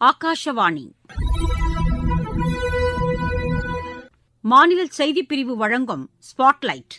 ஆகாஷவாணி. மாநில செய்திப்பிரிவு வழங்கும் ஸ்பாட்லைட்.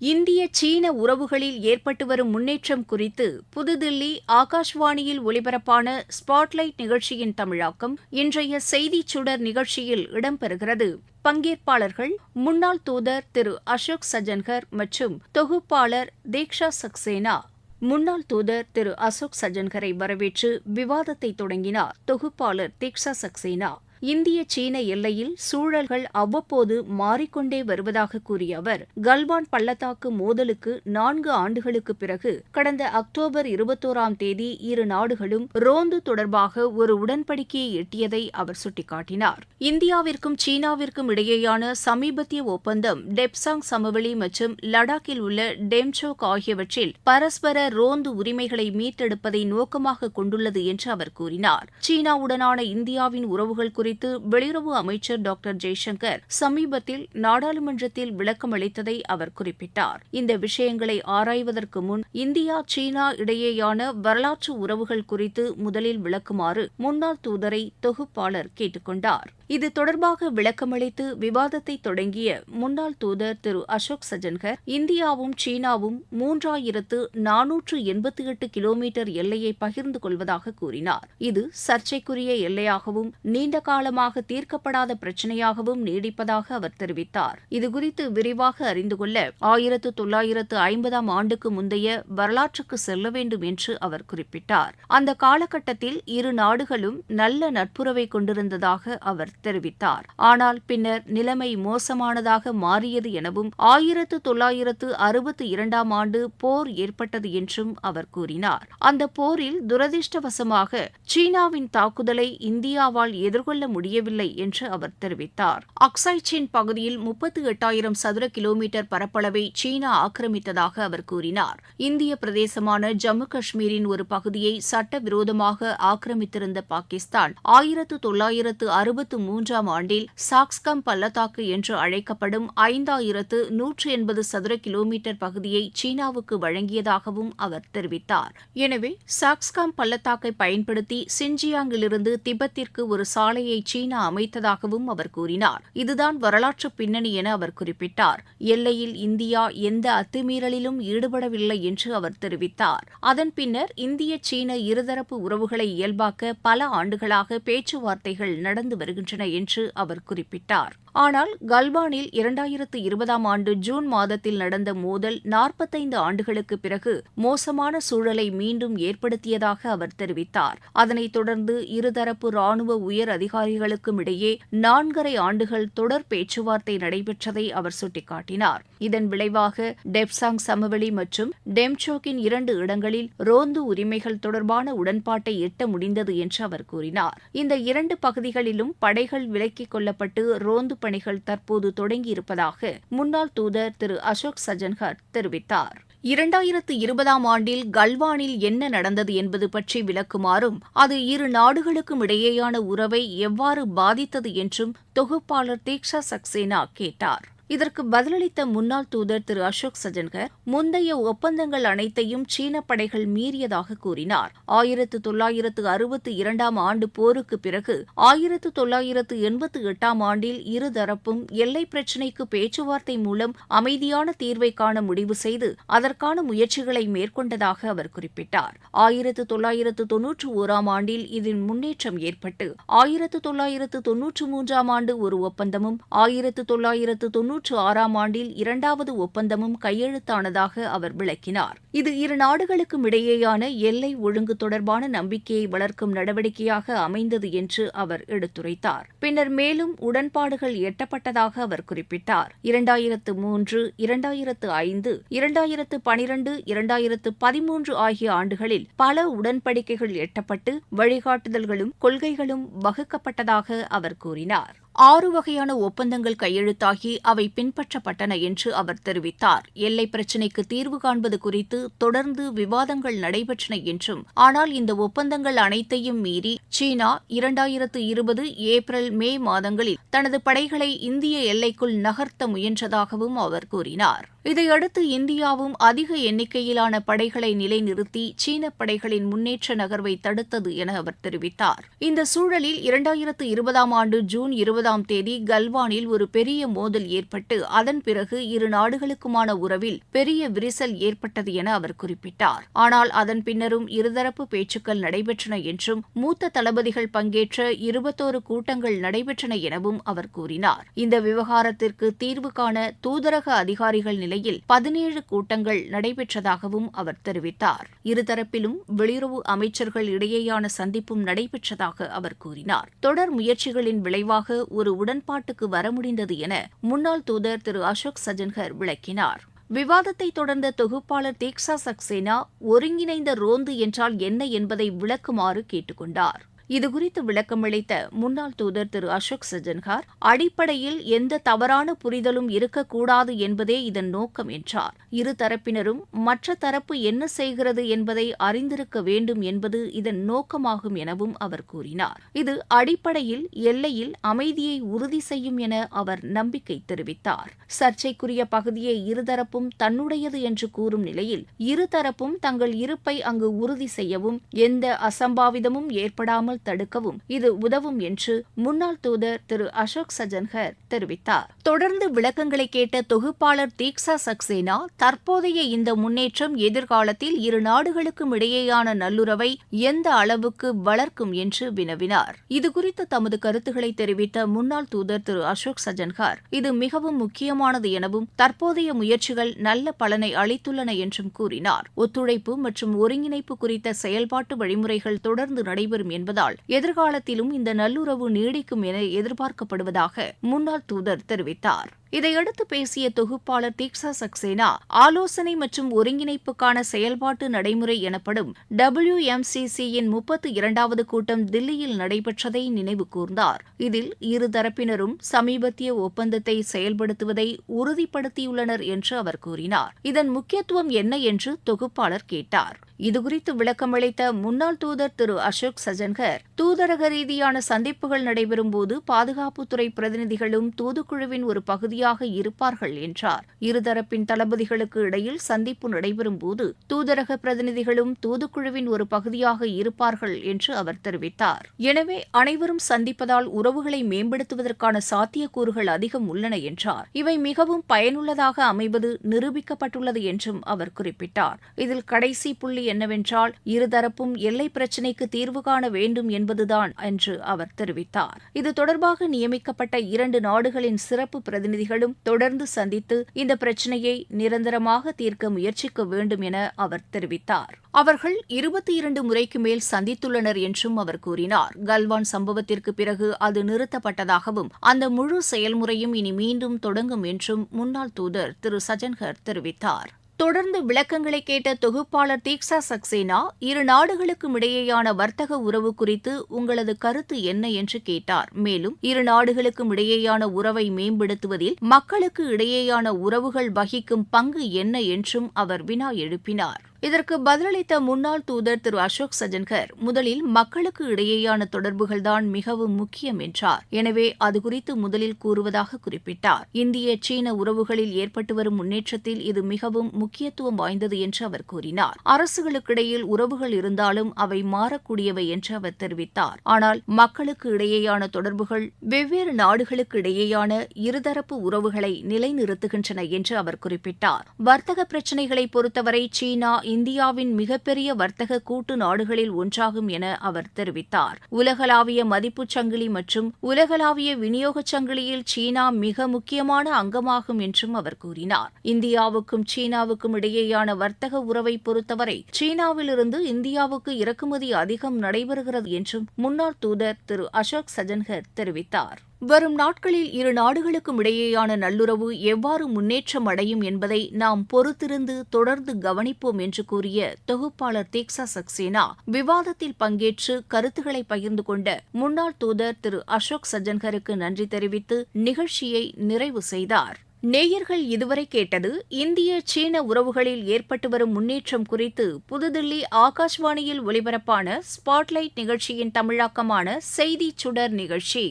இந்திய சீன உறவுகளில் ஏற்பட்டு வரும் முன்னேற்றம் குறித்து புதுதில்லி ஆகாஷ்வாணியில் ஒலிபரப்பான ஸ்பாட்லைட் நிகழ்ச்சியின் தமிழாக்கம் இன்றைய செய்திச் சுடர் நிகழ்ச்சியில் இடம்பெறுகிறது. பங்கேற்பாளர்கள் முன்னாள் தூதர் திரு அசோக் சஜன்கர் மற்றும் தொகுப்பாளர் தீக்ஷா சக்சேனா முன்னாள் தூதர் திரு அசோக் சஜன்கரை வரவேற்று விவாதத்தை தொடங்கினார் தொகுப்பாளர் தீக்ஷா சக்சேனா. இந்திய சீன எல்லையில் சூழல்கள் அவ்வப்போது மாறிக்கொண்டே வருவதாக கூறிய அவர் கல்வான் பள்ளத்தாக்கு மோதலுக்கு நான்கு ஆண்டுகளுக்கு பிறகு கடந்த அக்டோபர் இருபத்தோராம் தேதி இரு நாடுகளும் ரோந்து தொடர்பாக ஒரு உடன்படிக்கையை எட்டியதை அவர் சுட்டிக்காட்டினார். இந்தியாவிற்கும் சீனாவிற்கும் இடையேயான சமீபத்திய ஒப்பந்தம் டெப்சாங் சமவெளி மற்றும் லடாக்கில் உள்ள டெம்சோக் ஆகியவற்றில் பரஸ்பர ரோந்து உரிமைகளை மீட்டெடுப்பதை நோக்கமாக கொண்டுள்ளது என்று அவர் கூறினார். சீனாவுடனான இந்தியாவின் உறவுகள் குறித்து வெளியுறவு அமைச்சர் டாக்டர் ஜெய்சங்கர் சமீபத்தில் நாடாளுமன்றத்தில் விளக்கம் அளித்ததை அவர் குறிப்பிட்டார். இந்த விஷயங்களை ஆராய்வதற்கு முன் இந்தியா சீனா இடையேயான வரலாற்று உறவுகள் குறித்து முதலில் விளக்குமாறு முன்னாள் தூதரை தொகுப்பாளர் கேட்டுக்கொண்டார் இது தொடர்பாக விளக்கமளித்து விவாதத்தை தொடங்கிய முன்னாள் தூதர் திரு அசோக் சஜன்கர் இந்தியாவும் சீனாவும் மூன்றாயிரத்து நானூற்று எண்பத்தி எட்டு கிலோமீட்டர் எல்லையை பகிர்ந்து கொள்வதாக கூறினார். இது சர்ச்சைக்குரிய எல்லையாகவும் நீண்டகால காலமாக தீர்க்கப்படாத பிரச்சினையாகவும் நீடிப்பதாக அவர் தெரிவித்தார். இதுகுறித்து விரிவாக அறிந்து கொள்ள ஆயிரத்து தொள்ளாயிரத்து ஐம்பதாம் ஆண்டுக்கு முந்தைய வரலாற்றுக்கு செல்ல வேண்டும் என்று அவர் குறிப்பிட்டார். அந்த காலகட்டத்தில் இரு நாடுகளும் நல்ல நட்புறவை கொண்டிருந்ததாக அவர் தெரிவித்தார். ஆனால் பின்னர் நிலைமை மோசமானதாக மாறியது எனவும் ஆயிரத்து தொள்ளாயிரத்து அறுபத்தி இரண்டாம் ஆண்டு போர் ஏற்பட்டது என்றும் அவர் கூறினார். அந்த போரில் துரதிருஷ்டவசமாக சீனாவின் தாக்குதலை இந்தியாவால் எதிர்கொள்ள முடியவில்லை என்று அவர் தெரிவித்தார். அக்சாய் சீன் பகுதியில் முப்பத்தி எட்டாயிரம் சதுர கிலோமீட்டர் பரப்பளவை சீனா ஆக்கிரமித்ததாக அவர் கூறினார். இந்திய பிரதேசமான ஜம்மு காஷ்மீரின் ஒரு பகுதியை சட்டவிரோதமாக ஆக்கிரமித்திருந்த பாகிஸ்தான் ஆயிரத்து தொள்ளாயிரத்து அறுபத்து மூன்றாம் ஆண்டில் சாக்ஸ்கம் பள்ளத்தாக்கு என்று அழைக்கப்படும் ஐந்தாயிரத்து நூற்று எண்பது சதுர கிலோமீட்டர் பகுதியை சீனாவுக்கு வழங்கியதாகவும் அவர் தெரிவித்தார். எனவே சாக்ஸ்காம் பள்ளத்தாக்கை பயன்படுத்தி சின்ஜியாங்கிலிருந்து திபெத்திற்கு ஒரு சாலையை சீனா அமைத்ததாகவும் அவர் கூறினார். இதுதான் வரலாற்று பின்னணி என அவர் குறிப்பிட்டார். எல்லையில் இந்தியா எந்த அத்துமீறலிலும் ஈடுபடவில்லை என்று அவர் தெரிவித்தார். அதன் பின்னர் இந்திய சீன இருதரப்பு உறவுகளை இயல்பாக்க பல ஆண்டுகளாக பேச்சுவார்த்தைகள் நடந்து வருகின்றன என்று அவர் குறிப்பிட்டார். ஆனால் கல்வானில் இரண்டாயிரத்து இருபதாம் ஆண்டு ஜூன் மாதத்தில் நடந்த மோதல் நாற்பத்தைந்து ஆண்டுகளுக்கு பிறகு மோசமான சூழலை மீண்டும் ஏற்படுத்தியதாக அவர் தெரிவித்தார். அதனைத் தொடர்ந்து இருதரப்பு ராணுவ உயர் அதிகாரிகளுக்கும் இடையே நான்கரை ஆண்டுகள் தொடர் பேச்சுவார்த்தை நடைபெற்றதை அவர் சுட்டிக்காட்டினார். இதன் விளைவாக டெப்சாங் சமவெளி மற்றும் டெம்சோக்கின் இரண்டு இடங்களில் ரோந்து உரிமைகள் தொடர்பான உடன்பாட்டை எட்ட முடிந்தது என்று அவர் கூறினார். இந்த இரண்டு பகுதிகளிலும் படைகள் விலக்கிக் கொள்ளப்பட்டு ரோந்து பணிகள் தற்போது தொடங்கியிருப்பதாக முன்னாள் தூதர் திரு அசோக் சஜன்கர் தெரிவித்தார். இரண்டாயிரத்து இருபதாம் ஆண்டில் கல்வானில் என்ன நடந்தது என்பது பற்றி விளக்குமாறும் அது இரு நாடுகளுக்கும் இடையேயான உறவை எவ்வாறு பாதித்தது என்றும் தொகுப்பாளர் தீக்ஷா சக்சேனா கேட்டார். இதற்கு பதிலளித்த முன்னாள் தூதர் திரு அசோக் சஜன்கர் முந்தைய ஒப்பந்தங்கள் அனைத்தையும் சீன படைகள் மீறியதாக கூறினார். ஆயிரத்து தொள்ளாயிரத்து அறுபத்தி இரண்டாம் ஆண்டு போருக்கு பிறகு ஆயிரத்து தொள்ளாயிரத்து எண்பத்தி எட்டாம் ஆண்டில் இருதரப்பும் எல்லை பிரச்சினைக்கு பேச்சுவார்த்தை மூலம் அமைதியான தீர்வை காண முடிவு செய்து அதற்கான முயற்சிகளை மேற்கொண்டதாக அவர் குறிப்பிட்டார். ஆயிரத்து தொள்ளாயிரத்து தொன்னூற்று ஓராம் ஆண்டில் இதில் முன்னேற்றம் ஏற்பட்டு ஆயிரத்து தொள்ளாயிரத்து தொன்னூற்று மூன்றாம் ஆண்டு ஒரு ஒப்பந்தமும் ஆயிரத்து தொள்ளாயிரத்து தொன்னூற்று தொன்னூற்று ஆறாம் ஆண்டில் இரண்டாவது ஒப்பந்தமும் கையெழுத்தானதாக அவர் விளக்கினார். இது இரு நாடுகளுக்கும் இடையேயான எல்லை ஒழுங்கு தொடர்பான நம்பிக்கையை வளர்க்கும் நடவடிக்கையாக அமைந்தது என்று அவர் எடுத்துரைத்தார். பின்னர் மேலும் உடன்பாடுகள் எட்டப்பட்டதாக அவர் குறிப்பிட்டார். இரண்டாயிரத்து மூன்று இரண்டாயிரத்து ஐந்து இரண்டாயிரத்து பனிரண்டு இரண்டாயிரத்து பதிமூன்று ஆகிய ஆண்டுகளில் பல உடன்படிக்கைகள் எட்டப்பட்டு வழிகாட்டுதல்களும் கொள்கைகளும் வகுக்கப்பட்டதாக அவர் கூறினார். ஆறு வகையான ஒப்பந்தங்கள் கையெழுத்தாகி அவை பின்பற்றப்பட்டன என்று அவர் தெரிவித்தார். எல்லை பிரச்சினைக்கு தீர்வு காண்பது குறித்து தொடர்ந்து விவாதங்கள் நடைபெற்றன என்றும் ஆனால் இந்த ஒப்பந்தங்கள் அனைத்தையும் மீறி சீனா இரண்டாயிரத்து இருபது ஏப்ரல் மே மாதங்களில் தனது படைகளை இந்திய எல்லைக்குள் நகர்த்த முயன்றதாகவும் அவர் கூறினார். இதையடுத்து இந்தியாவும் அதிக எண்ணிக்கையிலான படைகளை நிலைநிறுத்தி சீன படைகளின் முன்னேற்ற நகர்வை தடுத்தது என அவர் தெரிவித்தார். இந்த சூழலில் இரண்டாயிரத்து இருபதாம் ஆண்டு ஜூன் இருபது இருபதாம் தேதி கல்வானில் ஒரு பெரிய மோதல் ஏற்பட்டு அதன் பிறகு இரு நாடுகளுக்குமான உறவில் பெரிய விரிசல் ஏற்பட்டது என அவர் குறிப்பிட்டார். ஆனால் அதன் பின்னரும் இருதரப்பு பேச்சுக்கள் நடைபெற்றன என்றும் மூத்த தளபதிகள் பங்கேற்ற இருபத்தோரு கூட்டங்கள் நடைபெற்றன எனவும் அவர் கூறினார். இந்த விவகாரத்திற்கு தீர்வு காண தூதரக அதிகாரிகள் நிலையில் பதினேழு கூட்டங்கள் நடைபெற்றதாகவும் அவர் தெரிவித்தார். இருதரப்பிலும் வெளியுறவு அமைச்சர்கள் இடையேயான சந்திப்பும் நடைபெற்றதாக அவர் கூறினார். தொடர் முயற்சிகளின் விளைவாக ஒரு உடன்பாட்டுக்கு வர முடிந்தது என முன்னாள் தூதர் திரு அசோக் சஜன்கர் விளக்கினார். விவாதத்தை தொடர்ந்த தொகுப்பாளர் தீக்ஷா சக்சேனா ஒருங்கிணைந்த ரோந்து என்றால் என்ன என்பதை விளக்குமாறு கேட்டுக்கொண்டார். கொண்டார் இதுகுறித்து விளக்கமளித்த முன்னாள் தூதர் திரு அசோக் சஜன்ஹார் அடிப்படையில் எந்த தவறான புரிதலும் இருக்கக்கூடாது என்பதே இதன் நோக்கம் என்றார். இரு தரப்பினரும் மற்ற தரப்பு என்ன செய்கிறது என்பதை அறிந்திருக்க வேண்டும் என்பது இதன் நோக்கமாகும் எனவும் அவர் கூறினார். இது அடிப்படையில் எல்லையில் அமைதியை உறுதி செய்யும் என அவர் நம்பிக்கை தெரிவித்தார். சர்ச்சைக்குரிய பகுதியை இருதரப்பும் தன்னுடையது என்று கூறும் நிலையில் இருதரப்பும் தங்கள் இருப்பை அங்கு உறுதி செய்யவும் எந்த அசம்பாவிதமும் ஏற்படாமல் வராமல் தடுக்கவும் இது உதவும் என்று முன்னாள் தூதர் திரு அசோக் சஜன்ஹர் தெரிவித்தார். தொடர்ந்து விளக்கங்களை கேட்ட தொகுப்பாளர் தீக்ஷா சக்சேனா தற்போதைய இந்த முன்னேற்றம் எதிர்காலத்தில் இரு நாடுகளுக்கும் இடையேயான நல்லுறவை எந்த அளவுக்கு வளர்க்கும் என்று வினவினார். இதுகுறித்து தமது கருத்துக்களை தெரிவித்த முன்னாள் தூதர் திரு அசோக் சஜன்ஹார் இது மிகவும் முக்கியமானது எனவும் தற்போதைய முயற்சிகள் நல்ல பலனை அளித்துள்ளன என்றும் கூறினார். ஒத்துழைப்பு மற்றும் ஒருங்கிணைப்பு குறித்த செயல்பாட்டு வழிமுறைகள் தொடர்ந்து நடைபெறும் என்பதால் இருப்பதால் எதிர்காலத்திலும் இந்த நல்லுறவு நீடிக்கும் என எதிர்பார்க்கப்படுவதாக முன்னாள் தூதர் தெரிவித்தார். இதையடுத்து பேசிய தொகுப்பாளர் தீக்ஷா சக்சேனா ஆலோசனை மற்றும் ஒருங்கிணைப்புக்கான செயல்பாட்டு நடைமுறை எனப்படும் டபிள்யூ எம்சிசியின் முப்பத்து இரண்டாவது கூட்டம் தில்லியில் நடைபெற்றதை நினைவு கூர்ந்தார். இதில் இருதரப்பினரும் சமீபத்திய ஒப்பந்தத்தை செயல்படுத்துவதை உறுதிப்படுத்தியுள்ளனர் என்று அவர் கூறினார். இதன் முக்கியத்துவம் என்ன என்று தொகுப்பாளர் கேட்டார். இதுகுறித்து விளக்கமளித்த முன்னாள் தூதர் திரு அசோக் சஜன்கர் தூதரக ரீதியான சந்திப்புகள் நடைபெறும்போது பாதுகாப்புத்துறை பிரதிநிதிகளும் தூதுக்குழுவின் ஒரு பகுதி உறுதியாக இருப்பார்கள் என்றார். இருதரப்பின் தளபதிகளுக்கு இடையில் சந்திப்பு நடைபெறும்போது தூதரக பிரதிநிதிகளும் தூதுக்குழுவின் ஒரு பகுதியாக இருப்பார்கள் என்று அவர் தெரிவித்தார். எனவே அனைவரும் சந்திப்பதால் உறவுகளை மேம்படுத்துவதற்கான சாத்தியக்கூறுகள் அதிகம் உள்ளன என்றார். இவை மிகவும் பயனுள்ளதாக அமைவது நிரூபிக்கப்பட்டுள்ளது என்றும் அவர் குறிப்பிட்டார். இதில் கடைசி புள்ளி என்னவென்றால் இருதரப்பும் எல்லை பிரச்சினைக்கு தீர்வு காண வேண்டும் என்பதுதான் என்று அவர் தெரிவித்தார். இது தொடர்பாக நியமிக்கப்பட்ட இரண்டு நாடுகளின் சிறப்பு பிரதிநிதிகளும் தொடர்ந்து சந்தித்து இந்த பிரச்சினையை நிரந்தரமாக தீர்க்க முயற்சிக்க வேண்டும் என அவர் தெரிவித்தார். அவர்கள் இருபத்தி இரண்டு முறைக்கு மேல் சந்தித்துள்ளனர் என்றும் அவர் கூறினார். கல்வான் சம்பவத்திற்கு பிறகு அது நிறுத்தப்பட்டதாகவும் அந்த முழு செயல்முறையும் இனி மீண்டும் தொடங்கும் என்றும் முன்னாள் தூதர் திரு. சஜன்கர் தெரிவித்தார். தொடர்ந்து விளக்கங்களை கேட்ட தொகுப்பாளர் தீக்ஷா சக்சேனா இரு நாடுகளுக்கும் இடையேயான வர்த்தக உறவு குறித்து உங்களது கருத்து என்ன என்று கேட்டார். மேலும் இரு நாடுகளுக்கும் இடையேயான உறவை மேம்படுத்துவதில் மக்களுக்கு இடையேயான உறவுகள் வகிக்கும் பங்கு என்ன என்றும் அவர் வினா எழுப்பினார். இதற்கு பதிலளித்த முன்னாள் தூதர் திரு அசோக் சஜன்கர் முதலில் மக்களுக்கு இடையேயான தொடர்புகள்தான் மிகவும் முக்கியம் என்றார். எனவே அது குறித்து முதலில் கூறுவதாக குறிப்பிட்டார். இந்திய சீன உறவுகளில் ஏற்பட்டு வரும் முன்னேற்றத்தில் இது மிகவும் முக்கியத்துவம் வாய்ந்தது என்று அவர் கூறினார். அரசுகளுக்கிடையில் உறவுகள் இருந்தாலும் அவை மாறக்கூடியவை என்று அவர் தெரிவித்தார். ஆனால் மக்களுக்கு இடையேயான தொடர்புகள் வெவ்வேறு நாடுகளுக்கு இடையேயான இருதரப்பு உறவுகளை நிலைநிறுத்துகின்றன என்று அவர் குறிப்பிட்டார். வர்த்தக பிரச்சினைகளை பொறுத்தவரை சீனா இந்தியாவின் மிகப்பெரிய வர்த்தக கூட்டு நாடுகளில் ஒன்றாகும் என அவர் தெரிவித்தார். உலகளாவிய மதிப்புச் சங்கிலி மற்றும் உலகளாவிய விநியோகச் சங்கிலியில் சீனா மிக முக்கியமான அங்கமாகும் என்றும் அவர் கூறினார். இந்தியாவுக்கும் சீனாவுக்கும் இடையேயான வர்த்தக உறவை பொறுத்தவரை சீனாவிலிருந்து இந்தியாவுக்கு இறக்குமதி அதிகம் நடைபெறுகிறது என்றும் முன்னாள் தூதர் திரு அசோக் சஜன்கர் தெரிவித்தார். வரும் நாட்களில் இரு நாடுகளுக்கும் இடையேயான நல்லுறவு எவ்வாறு முன்னேற்றம் அடையும் என்பதை நாம் பொறுத்திருந்து தொடர்ந்து கவனிப்போம் என்று கூறிய தொகுப்பாளர் தீக்ஷா சக்சேனா விவாதத்தில் பங்கேற்று கருத்துக்களை பகிர்ந்து கொண்ட முன்னாள் தூதர் திரு அசோக் சஜன்கருக்கு நன்றி தெரிவித்து நிகழ்ச்சியை நிறைவு செய்தார். நேயர்கள் இதுவரை கேட்டது இந்திய சீன உறவுகளில் ஏற்பட்டு வரும் முன்னேற்றம் குறித்து புதுதில்லி ஆகாஷ்வாணியில் ஒலிபரப்பான ஸ்பாட்லைட் நிகழ்ச்சியின் தமிழாக்கமான செய்தி சுடர் நிகழ்ச்சி.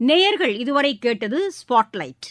நேயர்கள் இதுவரை கேட்டது ஸ்பாட்லைட்